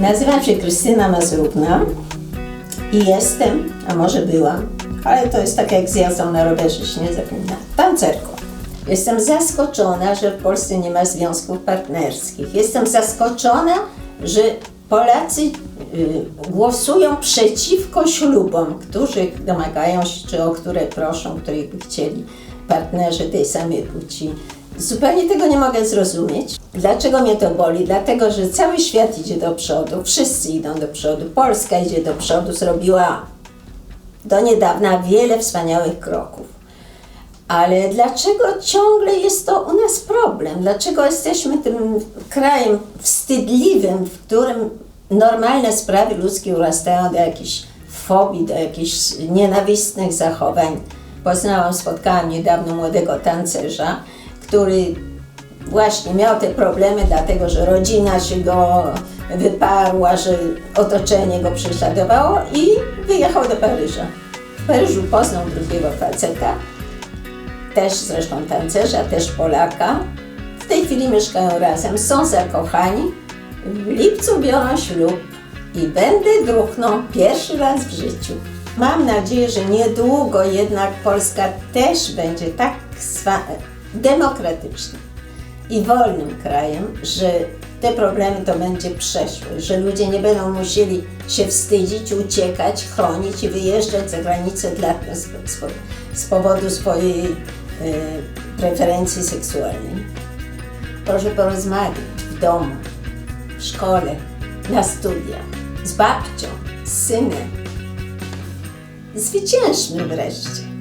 Nazywam się Krystyna Mazurówna i jestem, a może byłam, ale to jest tak jak z jazdą na rowerze, się nie zapomina, tancerką. Jestem zaskoczona, że w Polsce nie ma związków partnerskich. Jestem zaskoczona, że Polacy y, głosują przeciwko ślubom, których domagają się, czy o które proszą, których by chcieli partnerzy tej samej płci. Zupełnie tego nie mogę zrozumieć. Dlaczego mnie to boli? Dlatego, że cały świat idzie do przodu, wszyscy idą do przodu, Polska idzie do przodu, zrobiła do niedawna wiele wspaniałych kroków. Ale dlaczego ciągle jest to u nas problem? Dlaczego jesteśmy tym krajem wstydliwym, w którym normalne sprawy ludzkie urastają do jakichś fobii, do jakichś nienawistnych zachowań? Poznałam, spotkałam niedawno młodego tancerza, który właśnie miał te problemy, dlatego że rodzina się go wyparła, że otoczenie go prześladowało i wyjechał do Paryża. W Paryżu poznał drugiego faceta, też zresztą tancerza, też Polaka. W tej chwili mieszkają razem, są zakochani. W lipcu biorą ślub i będę druhną pierwszy raz w życiu. Mam nadzieję, że niedługo jednak Polska też będzie tak demokratyczna i wolnym krajem, że te problemy to będzie przeszłość, że ludzie nie będą musieli się wstydzić, uciekać, chronić i wyjeżdżać za granicę dla, z, z, powodu swojej e, preferencji seksualnej. Proszę porozmawiać w domu, w szkole, na studiach, z babcią, z synem. Zwyciężmy wreszcie.